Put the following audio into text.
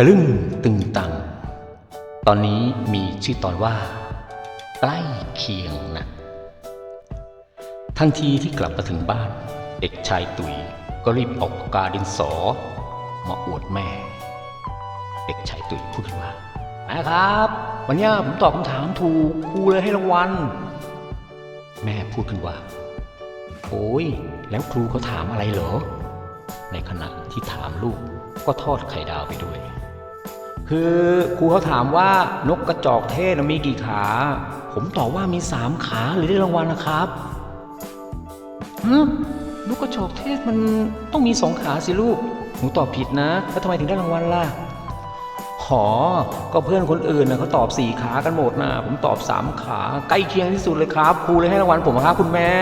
ทะลึ่งตึงตัง ตอนนี้มีชื่อตอนว่า ใกล้เคียงนะ ทันทีที่กลับมาถึงบ้าน เด็กชายตุยก็รีบเอาปากกาดินสอ มาอวดแม่ เด็กชายตุยพูดขึ้นว่าแม่ครับ วันนี้ผมตอบคำถามถูกครูเลยให้รางวัล แม่พูดขึ้นว่า โอ้ย แล้วครูเขาถามอะไรเหรอ ในขณะที่ถามลูกก็ทอดไข่ดาวไปด้วย คือครูเขาถามว่านกกระจอกเทศน่ะมีกี่ขา ผมตอบว่ามีสามขาหรือได้รางวัลนะครับฮะนกกระจอกเทศมันต้องมีสองขาสิลูกหนูตอบผิดนะแล้วทำไมถึงได้รางวัลล่ะหอก็เพื่อนคนอื่นนะเขาตอบสี่ขากันหมดนะผมตอบสามขาใกล้เคียงที่สุดเลยครับ ครูเลยให้รางวัลผมครับคุณแม่